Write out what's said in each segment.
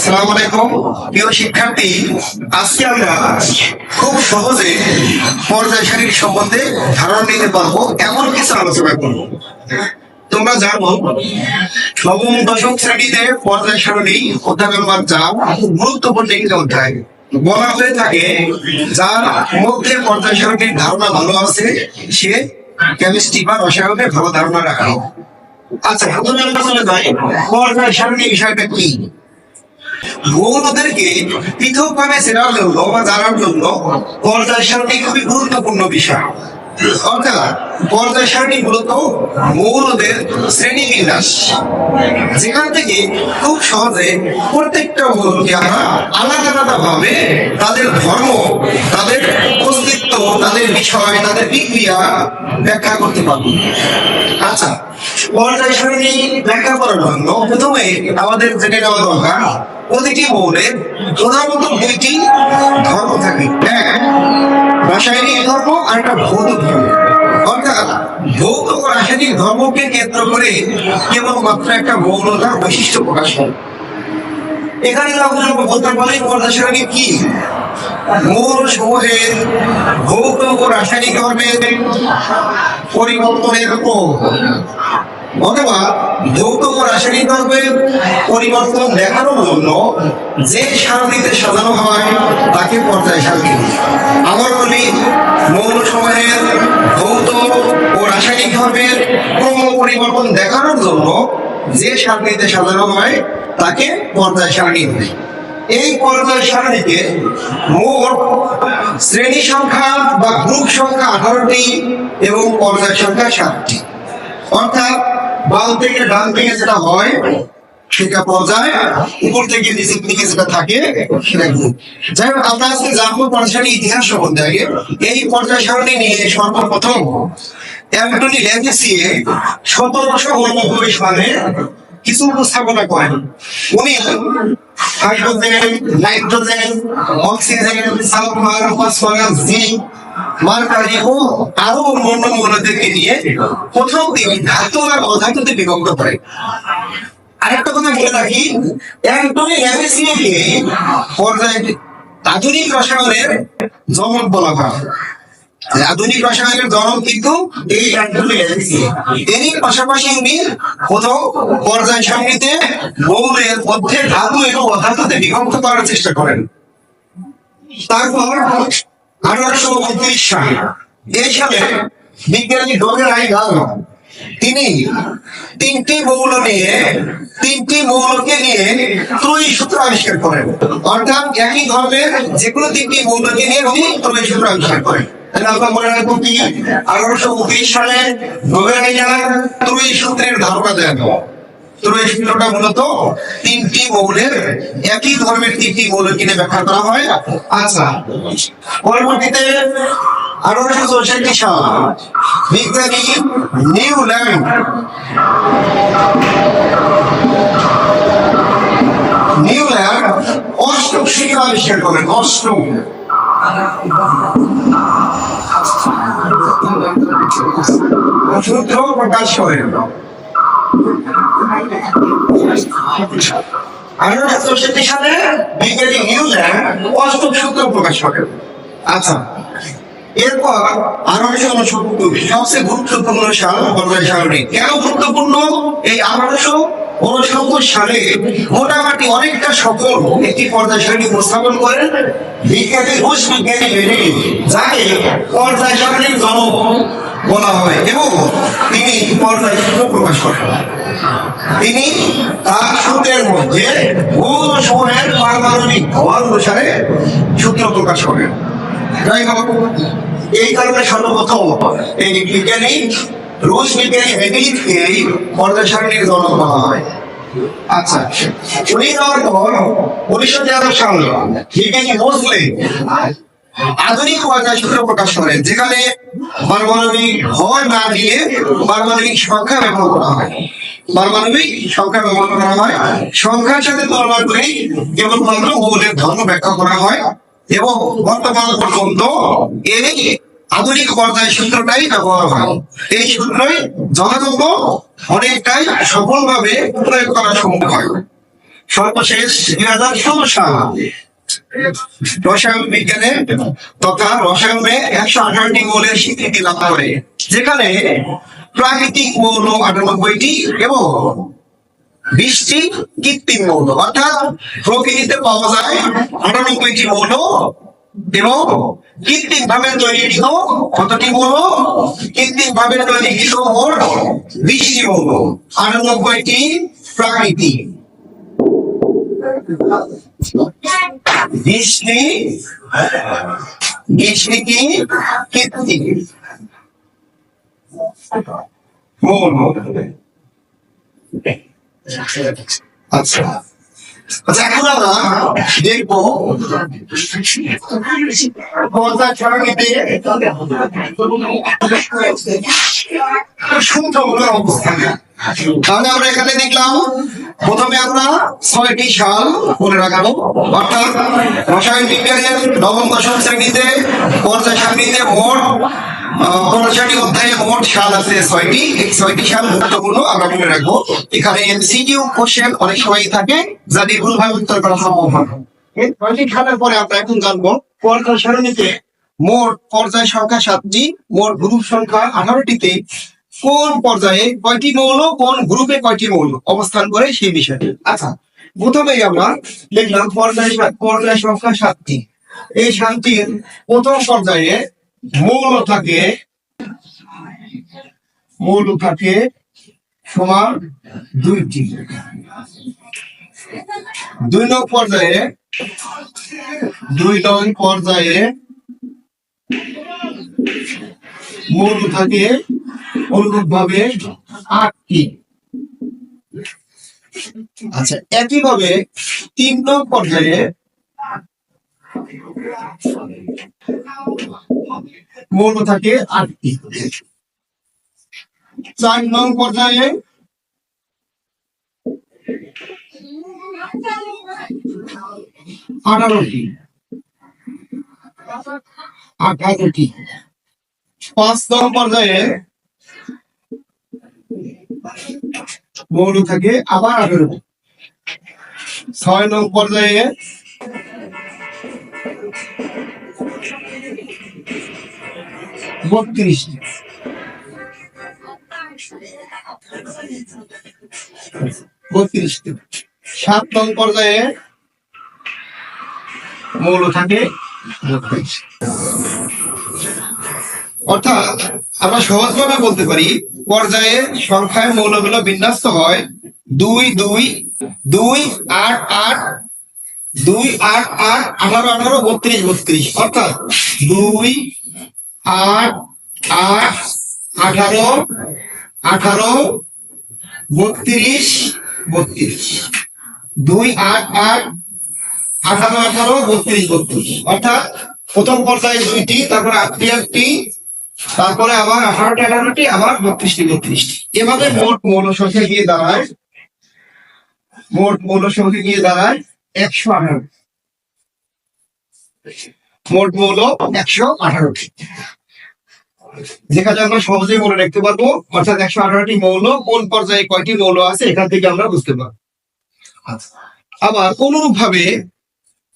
আসসালামু আলাইকুম। প্রিয় শিক্ষার্থী, আজকে আমরা খুব সহজে পর্যায় সারির সম্বন্ধে ধারণা নিতে পারব, এমন কিছু আলোচনা করব। তোমরা জানো, নবম দশম শ্রেণীতে পর্যায় সারণী অধ্যায় নম্বর চার গুরুত্বপূর্ণ একটি অধ্যায়। বলা হয়ে থাকে, যার মধ্যে পর্যায় সারণীর ধারণা ভালো আছে, সে কেমিস্ট্রি বা রসায়নের ভালো ধারণা রাখে। আচ্ছা প্রথমে আমরা চলে যাই, পর্যায় সারণী বিষয়টা কি? মৌলদেরকে পৃথকভাবে চেনার জন্য বা জানার জন্য পর্যায় সারণী খুবই গুরুত্বপূর্ণ বিষয়। অর্থাৎ পর্যায় সারণী মূলত মৌলদের শ্রেণি বিন্যাস। যেখান থেকে খুব সহজে প্রত্যেকটা মৌলকে আমরা আলাদা আলাদা ভাবে তাদের ধর্ম বিষয় তাদের বিক্রিয়া ব্যাখ্যা করতে পারব। আচ্ছা পর্যায় সারণী ব্যাখ্যা করার জন্য প্রথমে আমাদের জেনে নেওয়া দরকার, প্রতিটি মৌলের প্রধানত দুইটি ধর্ম থাকে। এক, রাসায়নিক ধর্ম, আর একটা ভৌত ধর্ম। অর্থাৎ ভৌত ও রাসায়নিক ধর্মকে কেন্দ্র করে কেবলমাত্র একটা মৌলতার বৈশিষ্ট্য প্রকাশ করে। এখানে আমরা বলতে পারি, পর্যায় সারণী কি? মৌল সমূহের ভৌত ও রাসায়নিক ধর্মের পরিবর্তনের উপর অথবা যৌথ ও রাসায়নিক ধর্মের পরিবর্তন দেখানোর জন্য যে সারণীতে সাজানো হয়, তাকে পর্যায় সারণী। আমার বলি, মৌল সময়ের ভৌত ও রাসায়নিক ধর্মের ক্রম পরিবর্তন দেখানোর জন্য যে সারণীতে সাজানো হয়, তাকে পর্যায় সারণী বলে। এই পর্যায় সারণীতে মোট শ্রেণি সংখ্যা বা গ্রুপ সংখ্যা আঠারোটি এবং পর্যায় সংখ্যা সাতটি। অর্থাৎ বাম থেকে ডান থেকে যেটা হয়, সেটা পর্যায়, উপর থেকে নিচের দিকে যেটা থাকে, সেটা গ্রুপ। যাই হোক, আমরা আজকে জানব পর্যায় ইতিহাস সম্বন্ধে আগে। এই পর্যায় সারণী নিয়ে সর্বপ্রথম অ্যান্টনি ল্যাভিসিয়ে সতেরোশো উননব্বই সালে কিছু উপস্থাপনা করেন। উনি hydrogen, nitrogen, oxygen, sulphur, phosphorus, zinc, mercury ও আরও নিয়ে ধাতু আর অধাতুতে বিভক্ত করেন আরেকটা কথা বলে রাখি অ্যান্টনি ল্যাভিসিয়েকে পর্যায়ে আধুনিক রসায়নের জমক বলা হয়। আধুনিক রসায়নের জনক কিন্তু এই অ্যান্টনি ল্যাভিসিয়ে এরই পাশাপাশি উনি প্রথম পর্যায় সারণীতে মৌলের মধ্যে ধাতু এবং অধাতুতে বিভক্ত করার চেষ্টা করেন। তারপর আঠারোশো উনত্রিশ সালে এই সালে বিজ্ঞানী ডোমের আইগাল তিনি তিনটি মৌল নিয়ে, তিনটি মৌলকে নিয়ে ত্রয়ী সূত্র আবিষ্কার করেন। অর্থাৎ একই ধর্মের যে তিনটি মৌলকে নিয়ে উনি ত্রয়ী সূত্র আবিষ্কার করেন। আঠারোশো উনত্রিশ সালে আইগাল ত্রয়ী সূত্রের ধারণা দেন ত্রয়ী সূত্রটা মূলত তিনটি মৌলের, একই ধর্মের তিনটি মৌল কিনে ব্যাখ্যা করা হয়। আচ্ছা চৌষট্টি সাল বিজ্ঞানী নিউল্যান্ড নিউল্যান্ড অষ্টক সূত্র আবিষ্কার করেন। অষ্টক সূত্র প্রকাশ করেন আঠারোশো চৌষট্টি সালে বিজ্ঞানী নিউল্যান্ড অষ্টক সূত্র প্রকাশ করেন আচ্ছা এরপর আঠারোশো উনসত্তর সবচেয়ে গুরুত্বপূর্ণ সাল পর্যায় সারণী কেন গুরুত্বপূর্ণ এই আঠারোশো উনসত্তর সালে মোটামুটি অনেকটা সফল একটি পর্যায় উপস্থাপন করেন বিজ্ঞানী রুশ বিজ্ঞানী লেনিন, যাকে পর্যায় সারণীর জনক বলা হয় এবং তিনি পর্যায় সূত্র প্রকাশ করেন। তিনি তার সূত্রের মধ্যে মৌল সমূহের পারমাণবিক ভর অনুসারে সূত্র প্রকাশ করেন। যাই হোক, এই কারণে সর্বপ্রথম এই বিজ্ঞানী রুশ সারণীর বলা হয়। আচ্ছা যাওয়ার পর উনিশশো তেরো সাল আধুনিক পর্যায় সূত্র প্রকাশ করেন, যেখানে পারমাণবিক ভর না দিয়ে পারমাণবিক সংখ্যা ব্যবহার করা হয়। পারমাণবিক সংখ্যা ব্যবহার করা হয়, সংখ্যার সাথে তুলনা করে কেবলমাত্র মৌলের ধর্ম ব্যাখ্যা করা হয়, এবং বর্তমান পর্যন্ত এই আধুনিক পর্যায় সূত্রটাই ব্যবহার হয়। এই সূত্রই যথাযথ অনেকটাই সফলভাবে প্রয়োগ করা সম্ভব হয়। সর্বশেষ দুই হাজার ষোলো সাল রসায়ন বিজ্ঞানে তথা রসায়নে একশো আঠারোটি মৌলের স্বীকৃতি লাভ করে, যেখানে প্রাকৃতিক মৌল আটানব্বইটি এবং বিশটি কৃত্রিম মৌল, অর্থাৎ প্রকৃতিতে পাওয়া যায় আটানব্বইটি মৌল এবং কৃত্রিম ভাবে তৈরি কতটি মৌল কৃত্রিম ভাবে তৈরি মোট বিশটি মৌল আটানব্বইটি প্রাকৃতিক বিশটি বিশটি কি? কৃত্রিম। আচ্ছা। আচ্ছা দেখব তাহলে আমরা এখানে দেখলাম, প্রথমে আমরা ছয়টি সাল অর্থাৎ রসায়ন বিজ্ঞানের নবম দশম শ্রেণীতে পর্যায় সারণীতে মোট পঞ্চাশটি অধ্যায়ে মোট সাল আছে ছয়টি। এই ছয়টি সাল গুরুত্বপূর্ণ, আমরা মনে রাখব। এখানে এমসিকিউ কোশ্চেন অনেক সময় থাকে যা নির্ভুলভাবে উত্তর করা সম্ভব হয়। ছয়টি সালের পরে আমরা এখন জানব পর্যায় সারণীতে মোট পর্যায় সংখ্যা সাতটি, মোট গ্রুপ সংখ্যা আঠারোটিতে কোন পর্যায়ে কয়টি মৌল, কোন গ্রুপে কয়টি মৌল অবস্থান করে সেই বিষয়ে আচ্ছা প্রথমেই আমরা দেখলাম পর্যায় পর্যায় সংখ্যা সাতটি। এই সাতটির প্রথম পর্যায়ে মৌল থাকে মৌল থাকে সমান দুইটি। দুই নং পর্যায়ে, দুই নং পর্যায়ে মৌল থাকে অনুরূপ ভাবে আটটি। আচ্ছা একইভাবে তিন নং পর্যায়ে মৌল থাকে আটটি চার নং পর্যায়ে আঠারোটি। আঠারোটি। পাঁচ নং পর্যায়ে মৌল থাকে আবার আঠারো ছয় নং পর্যায়ে বত্রিশটি বত্রিশটি সাত নং পর্যায়ে মৌল থাকে অর্থাৎ আমরা সহজভাবে বলতে পারি, পর্যায়ে সংখ্যায় মৌলগুলো বিন্যস্ত হয় দুই দুই দুই, আট আট, দুই, আট আট, আঠারো আঠারো, বত্রিশ বত্রিশ। অর্থাৎ দুই আট আট, আঠারো আঠারো, বত্রিশ বত্রিশ। দুই, আট আট, আঠারো আঠারো, বত্রিশ বত্রিশ। অর্থাৎ প্রথম পর্যায়ে দুইটি, তারপরে আটটি আটটি, তারপরে আবার আঠারোটি আঠারোটি, আবার বত্রিশটি বত্রিশটি। এভাবে মোট মৌল সংখ্যা গিয়ে দাঁড়ায়। মোট মৌল সংখ্যা গিয়ে দাঁড়ায় একশো আঠারো। মোট মৌল একশো আঠারোটি। যেখানে আমরা সহজেই মনে রাখতে পারব, অর্থাৎ একশো আঠারোটি মৌল, কোন পর্যায়ে কয়টি মৌল আছে এখান থেকে আমরা বুঝতে পারব। আচ্ছা। আবার অনুরূপ ভাবে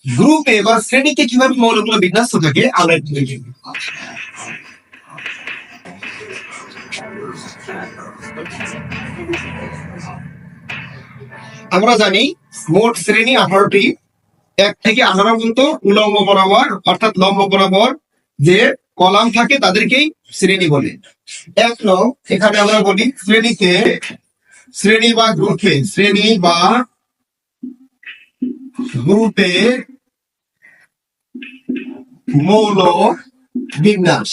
গ্রুপে বা শ্রেণীতে কীভাবে মৌলগুলো বিন্যস্ত থাকে, আমরা একটু দেখি আমরা জানি মোট শ্রেণি আঠারোটি। এক থেকে আঠারো পর্যন্ত উলম্ব বরাবর, অর্থাৎ লম্ব বরাবর যে কলাম থাকে তাদেরকেই শ্রেণি বলে। এক নং, এখানে আমরা বলি শ্রেণীতে শ্রেণি বা গ্রুপে, শ্রেণি বা গ্রুপে মৌল বিন্যাস।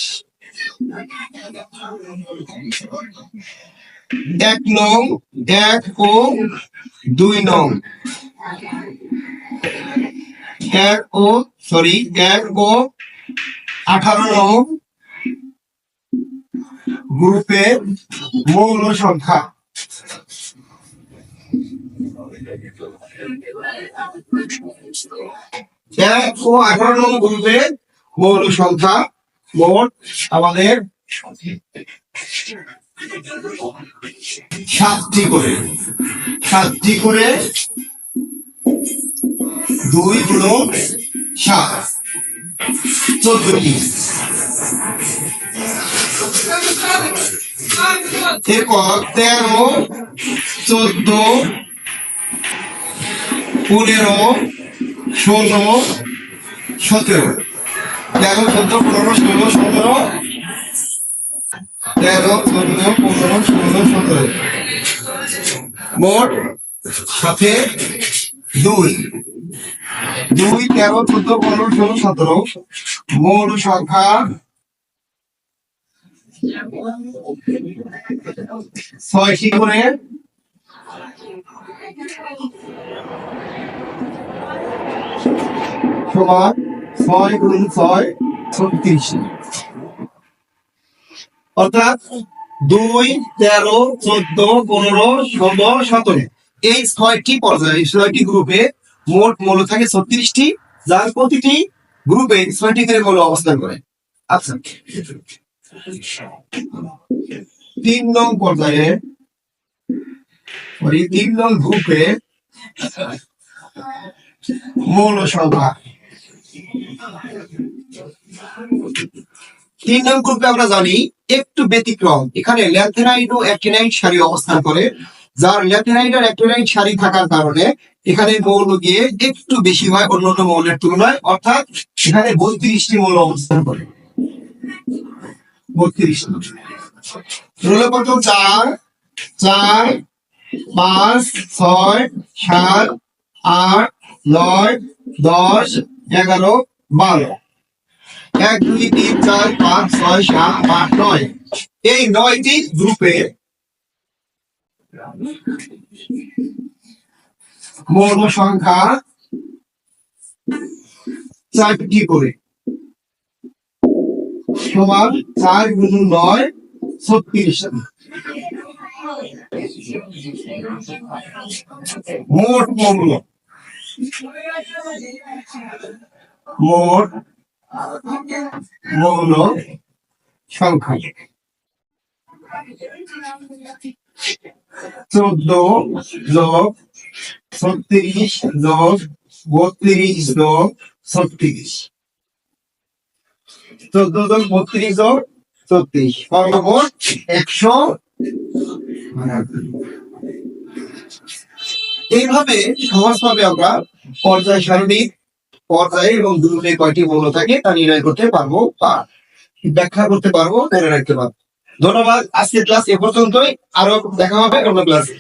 এক নং, এক ও দুই নং। ও সরি ও, আঠারো নং গ্রুপের মৌল সংখ্যা। এক আঠারো নং গ্রুপের মৌল সংখ্যা। মোট আমাদের সাতটি করে। সাতটি করে দুই গুণ সাত। চোদ্দটি এরপর তেরো, চোদ্দ, পনেরো, ষোলো, সতেরো। তেরো, চোদ্দ, পনেরো, ষোলো, সতেরো। তেরো, চোদ্দ, পনেরো, ষোলো, সতেরো। মোট সাথে দুই। দুই, তেরো, চোদ্দ, পনেরো, ষোলো, সতেরো। মোট সংখ্যা ছয়টি করে? সমান ছয় গুণ ছয়, ছত্রিশ। অর্থাৎ দুই, তেরো, চোদ্দ, পনেরো, ষোলো, সতেরো। এই ছয়টি পর্যায়ে ছয়টি গ্রুপে মোট মূল থাকে ছত্রিশটি, যার প্রতিটি গ্রুপে ছয়টি করে মূল অবস্থান করে। আচ্ছা। তিন নং পর্যায়ে তিন নং গ্রুপে মৌল সংখ্যা। তিন নং গ্রুপে আমরা জানি, একটু ব্যতিক্রম। এখানে ল্যাথেনাইট ও অ্যাক্টিনাইট সারি অবস্থান করে। যার ল্যাথেনাইট আর সারি থাকার কারণে এখানে মৌল গিয়ে একটু বেশি হয় অন্যান্য মৌলের তুলনায়, অর্থাৎ সেখানে বত্রিশটি মৌল অবস্থান করে। বত্রিশটি চার চার, পাঁচ, ছয়, সাত, আট, নয়, দশ, এগারো, বারো। এক, দুই, তিন, চার, পাঁচ, ছয়, সাত, আট, নয়। এই নয়টি গ্রুপে মৌল সংখ্যা চারটি করে? সমান চার গুণ নয় ছত্রিশ। মোট মৌল মোট মৌল সংখ্যা। চোদ্দ যোগ ছত্রিশ যোগ বত্রিশ যোগ ছত্রিশ। চোদ্দ যোগ বত্রিশ যোগ ছত্রিশ। একশো এইভাবে সহজভাবে আমরা পর্যায় সারণী পর্যায়ে এবং দূরে কয়টি মৌল থাকে তা নির্ণয় করতে পারব বা ব্যাখ্যা করতে পারব, ধরে রাখতে পারব। ধন্যবাদ। আজকের ক্লাস এ পর্যন্তই। আরও দেখা হবে অন্য ক্লাসে